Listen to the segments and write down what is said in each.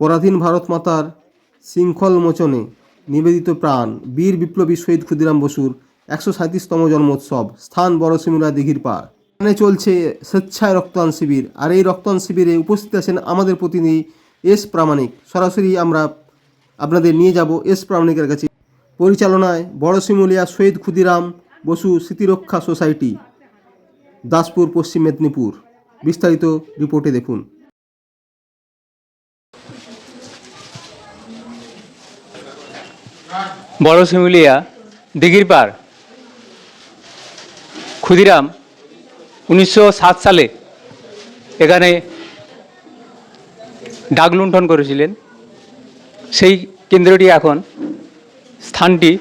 পরাধীন ভারত মাতার শৃঙ্খল মোচনে নিবেদিত প্রাণ, বীর বিপ্লবী শহীদ ক্ষুদিরাম বসুর একশো সাঁত্রিশতম জন্মোৎসব, স্থান বড়সিমুলা দিঘির পাড়। এখানে চলছে স্বেচ্ছায় রক্তদান শিবির, আর এই রক্তদান শিবিরে উপস্থিত আছেন আমাদের প্রতিনিধি এস প্রামাণিক। সরাসরি আমরা আপনাদের নিয়ে যাব এস প্রামাণিকের কাছে। পরিচালনায় বড়সিমুলিয়া শহীদ ক্ষুদিরাম বসু স্মৃতিরক্ষা সোসাইটি, দাসপুর, পশ্চিম মেদিনীপুর। বিস্তারিত রিপোর্টে দেখুন। বড় শিমুলিয়া দিঘির পাড় ক্ষুদিরাম, উনিশশো সাত সালে এখানে ডাক লুণ্ঠন করেছিলেন। সেই কেন্দ্রটি এখন স্থানটি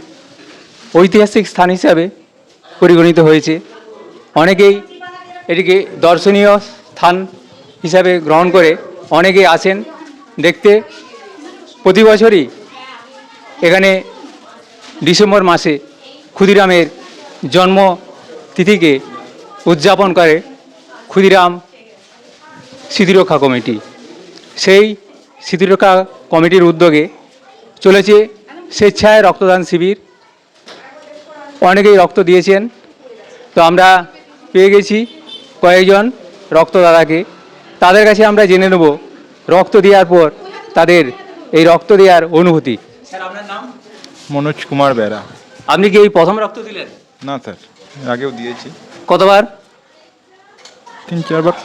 ঐতিহাসিক স্থান হিসাবে পরিগণিত হয়েছে। অনেকেই এটিকে দর্শনীয় স্থান হিসাবে গ্রহণ করে অনেকেই আসেন দেখতে প্রতি বছরই এখানে ডিসেম্বর মাসে ক্ষুদিরামের জন্ম তিথিকে উদযাপন করে ক্ষুদিরাম স্মৃতিরক্ষা কমিটি। সেই স্মৃতিরক্ষা কমিটির উদ্যোগে চলেছে স্বেচ্ছায় রক্তদান শিবির। অনেকেই রক্ত দিয়েছেন। তো আমরা পেয়ে গেছি কয়েকজন রক্তদাতাকে। তাদের কাছে আমরা জেনে নেব রক্ত দেওয়ার পর তাদের এই রক্ত দেওয়ার অনুভূতি। স্যার আপনার নাম? মনোজ কুমার বেরা। আপনি কি এই প্রথম রক্ত দিলেন? না স্যার আগেও দিয়েছি। কতবার? তিন চারবার।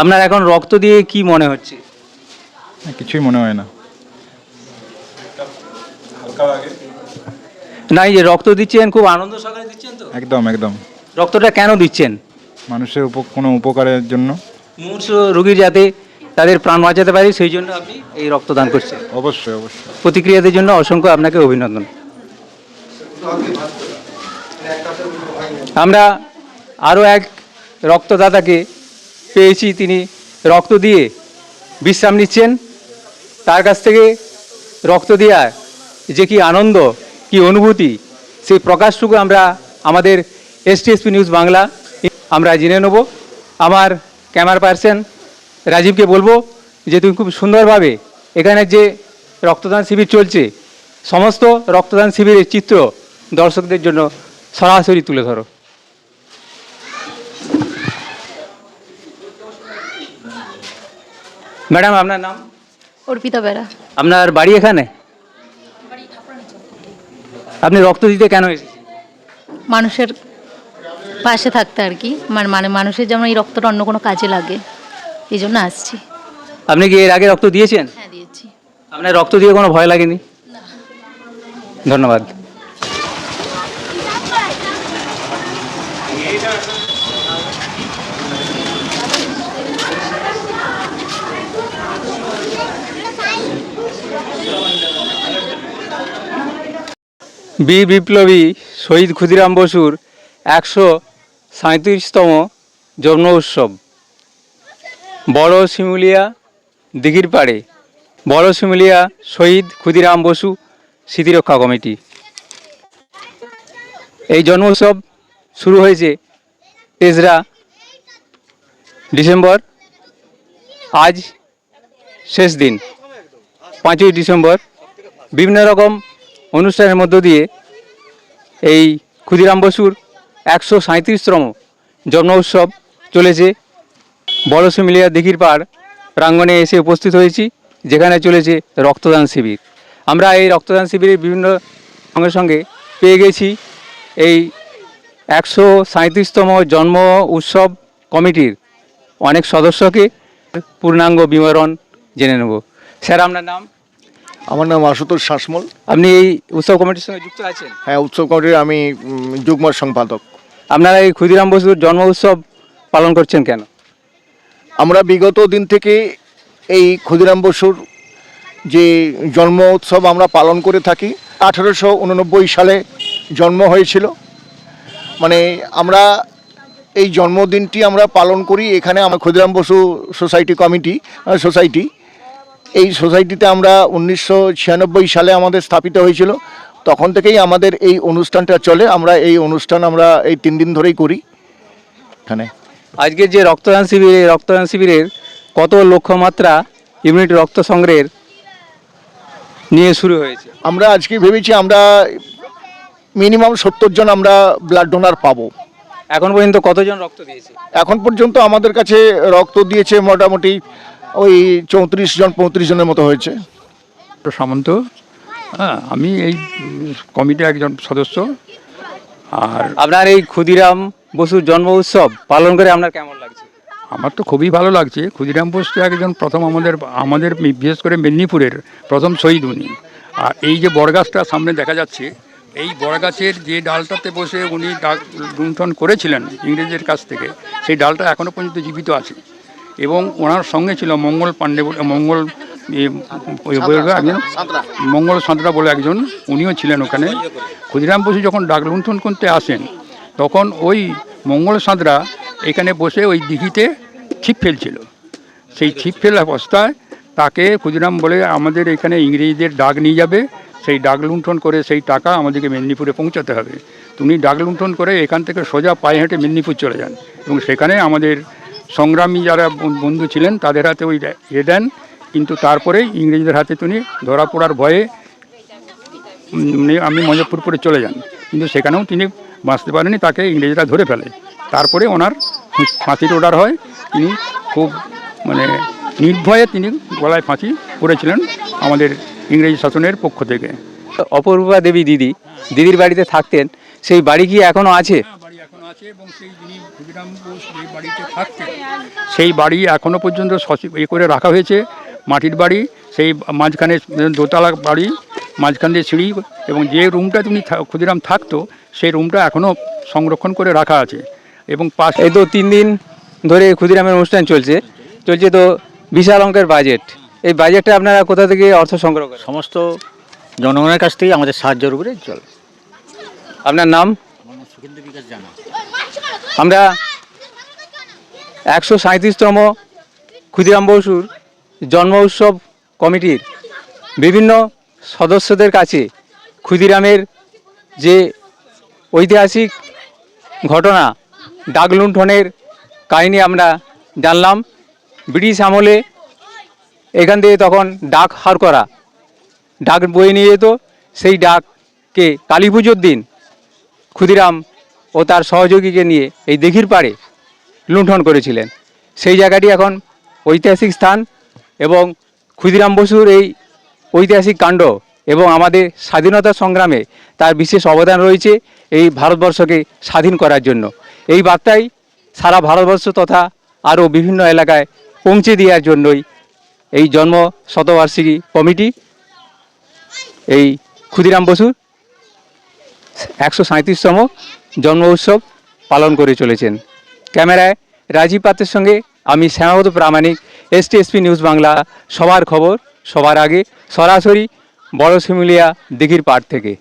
আপনার এখন রক্ত দিয়ে কি মনে হচ্ছে? না, কিছুই মনে হয় না। না এই যে রক্ত দিচ্ছেন খুব আনন্দ সহকারে দিচ্ছেন তো? একদম একদম। রক্তটা কেন দিচ্ছেন? মানুষের উপ কোনো উপকারের জন্য। মুমূর্ষ রোগীর যাতে তাদের প্রাণ বাঁচাতে পারি সেই জন্য আপনি এই রক্তদান করছেন অবশ্যই অবশ্যই। প্রতিক্রিয়াদের জন্য অসংখ্য আপনাকে অভিনন্দন। আমরা আরও এক রক্তদাতাকে পেয়েছি তিনি রক্ত দিয়ে বিশ্রাম নিচ্ছেন। তার কাছ থেকে রক্ত দেওয়ার যে কি আনন্দ কি অনুভূতি সেই প্রকাশটুকু আমরা আমাদের এসটিএসপি নিউজ বাংলা আমরা জেনে নেব। আমার ক্যামেরা পার্সন রাজীবকে বলব যে তুমি খুব সুন্দরভাবে এখানে যে রক্তদান শিবির চলছে সমস্ত রক্তদান শিবিরের চিত্র দর্শকদের জন্য সরাসরি তুলে ধরো। ম্যাডাম আপনার নাম? অর্পিতা বেরা। আপনার বাড়ি এখানে? আপনি রক্ত দিতে কেন এসেছেন? মানুষের পাশে থাকতে আর কি। মানে মানে মানুষের যেমন এই রক্তটা অন্য কোনো কাজে লাগে। এই জন্য আসছি। আপনি কি এর আগে রক্ত দিয়েছেন? হ্যাঁ দিয়েছি। আপনার রক্ত দিয়ে কোনো ভয় লাগেনি? ধন্যবাদ। বীর বিপ্লবী শহীদ ক্ষুদিরাম বসুর একশো সাঁত্রিশতম জন্ম উৎসব। বড় শিমুলিয়া দিঘির পাড়ে। বড় শিমুলিয়া শহীদ ক্ষুদিরাম বসু স্মৃতিরক্ষা কমিটি। এই জন্ম উৎসব শুরু হয়েছে তেসরা ডিসেম্বর। আজ শেষ দিন, পাঁচই ডিসেম্বর। বিভিন্ন রকম অনুষ্ঠানের মধ্য দিয়ে এই ক্ষুদিরাম বসুর একশো সাঁত্রিশতম জন্ম উৎসব চলেছে। বড় মিলিয়া দিঘির পাড় প্রাঙ্গণে এসে উপস্থিত হয়েছি যেখানে চলেছে রক্তদান শিবির। আমরা এই রক্তদান শিবিরের বিভিন্ন সঙ্গে সঙ্গে পেয়ে গেছি এই একশো সাঁত্রিশতম জন্ম উৎসব কমিটির অনেক সদস্যকে। পূর্ণাঙ্গ বিবরণ জেনে নেব। স্যার আপনার নাম? আমার নাম আশুতোষ শাসমল। আপনি এই উৎসব কমিটির সঙ্গে যুক্ত আছেন? হ্যাঁ উৎসব কমিটির আমি যুগ্ম সম্পাদক। আপনারা এই ক্ষুদিরাম বসুর জন্ম উৎসব পালন করছেন কেন? আমরা বিগত দিন থেকে এই ক্ষুদিরাম বসুর যে জন্ম উৎসব আমরা পালন করে থাকি, আঠেরোশো উননব্বই সালে জন্ম হয়েছিল। মানে আমরা এই জন্মদিনটি আমরা পালন করি এখানে আমার Khudiram Bose society committee society. এই সোসাইটিতে আমরা উনিশশো ছিয়ানব্বই সালে আমাদের স্থাপিত হয়েছিল। তখন থেকেই আমাদের এই অনুষ্ঠানটা চলে। আমরা এই অনুষ্ঠান আমরা এই তিন দিন ধরেই করি। এখানে। আজকের যে রক্তদান শিবির এই রক্তদান শিবিরের কত লক্ষ্যমাত্রা ইউনিট রক্ত সংগ্রহের নিয়ে শুরু হয়েছে? আমরা আজকে ভেবেছি আমরা মিনিমাম সত্তর জন আমরা ব্লাড ডোনার পাবো। এখন পর্যন্ত কতজন রক্ত দিয়েছে? এখন পর্যন্ত আমাদের কাছে রক্ত দিয়েছে মোটামুটি ওই চৌত্রিশ জন পঁয়ত্রিশ জনের মতো হয়েছে। সামন্ত হ্যাঁ আমি এই কমিটির একজন সদস্য। আর আপনার এই ক্ষুদিরাম বসুর জন্ম উৎসব পালন করে আপনার কেমন লাগছে? আমার তো খুবই ভালো লাগছে। ক্ষুদিরাম বসু তো একজন প্রথম আমাদের আমাদের বিশেষ করে মেদিনীপুরের প্রথম শহীদ উনি। আর এই যে বরগাছটা সামনে দেখা যাচ্ছে এই বরগাছের যে ডালটাতে বসে উনি ডাক লুণ্ঠন করেছিলেন ইংরেজের কাছ থেকে সেই ডালটা এখনও পর্যন্ত জীবিত আছে। এবং ওনার সঙ্গে ছিল মঙ্গল পাণ্ডে বলে মঙ্গল একজন মঙ্গল সাঁতরা বলে একজন উনিও ছিলেন ওখানে। ক্ষুদিরাম বসু যখন ডাক লুণ্ঠন করতে আসেন তখন ওই মঙ্গল সাঁতরা এখানে বসে ওই দিঘিতে ছিপ ফেলছিল। সেই ছিপ ফেলা অবস্থায় তাকে ক্ষুদিরাম বলে আমাদের এখানে ইংরেজদের ডাক নিয়ে যাবে। সেই ডাক লুণ্ঠন করে সেই টাকা আমাদেরকে মেদিনীপুরে পৌঁছাতে হবে। তুমি ডাক লুণ্ঠন করে এখান থেকে সোজা পায়ে হেঁটে মেদিনীপুর চলে যান এবং সেখানে আমাদের সংগ্রামী যারা বন্ধু ছিলেন তাদের হাতে ওই এ দেন। কিন্তু তারপরে ইংরেজদের হাতে তিনি ধরা পড়ার ভয়ে আমি মজফরপুরে চলে যান। কিন্তু সেখানেও তিনি বাঁচতে পারেনি তাকে ইংরেজরা ধরে ফেলে। তারপরে ওনার ফাঁসির অর্ডার হয়। তিনি খুব মানে নির্ভয়ে তিনি গলায় ফাঁসি করেছিলেন আমাদের ইংরেজি শাসনের পক্ষ থেকে। অপরূপা দেবী দিদি দিদির বাড়িতে থাকতেন সেই বাড়ি কি এখনও আছে? বাড়ি এখনও আছে এবং সেই যিনি ক্ষুদিরাম বোস যে বাড়িতে থাকতেন। সেই বাড়ি এখনও পর্যন্ত সচিব এ করে রাখা হয়েছে। মাটির বাড়ি সেই মাঝখানে দোতলা বাড়ি মাঝখান দিয়ে সিঁড়ি এবং যে রুমটা তুমি থা- ক্ষুদিরাম থাকতো সেই রুমটা এখনও সংরক্ষণ করে রাখা আছে। এবং পাশ এই তো তিন দিন ধরে ক্ষুদিরামের অনুষ্ঠান চলছে। চলছে তো বিশাল অঙ্কের বাজেট এই বাজেটটা আপনারা কোথা থেকে অর্থ সংগ্রহ করেন? সমস্ত জনগণের কাছ থেকে আমাদের সাহায্যের উপরে চলে। আপনার নাম? সুখেন্দ্র বিকাশ জানা আমরা একশো সাঁত্রিশতম ক্ষুদিরাম বসুর জন্ম উৎসব কমিটির বিভিন্ন সদস্যদের কাছে ক্ষুদিরামের যে ঐতিহাসিক ঘটনা ডাক লুণ্ঠনের কাহিনী আমরা জানলাম, ব্রিটিশ আমলে এখান থেকে তখন ডাক হার করা, ডাক বয়ে নিয়ে যেত, সেই ডাককে কালী পুজোর দিন ক্ষুদিরাম ও তার সহযোগীকে নিয়ে এই দিঘির পাড়ে লুণ্ঠন করেছিলেন। সেই জায়গাটি এখন ঐতিহাসিক স্থান এবং ক্ষুদিরাম বসুর এই ঐতিহাসিক কাণ্ড এবং আমাদের স্বাধীনতা সংগ্রামে তার বিশেষ অবদান রয়েছে এই ভারতবর্ষকে স্বাধীন করার জন্য। এই বার্তাই সারা ভারতবর্ষ তথা আরও বিভিন্ন এলাকায় পৌঁছে দেওয়ার জন্যই এই জন্ম শতবার্ষিকী কমিটি। এই ক্ষুদিরাম বসুর একশো সাঁত্রিশতম জন্ম উৎসব পালন করে চলেছেন। ক্যামেরায় রাজীব পাত্রের সঙ্গে আমি শ্যামাবত প্রামাণিক এসটিএসপি নিউজ বাংলা, সবার খবর। সবার আগে সরাসরি বড় শিমুলিয়া দিঘির পাড় থেকে।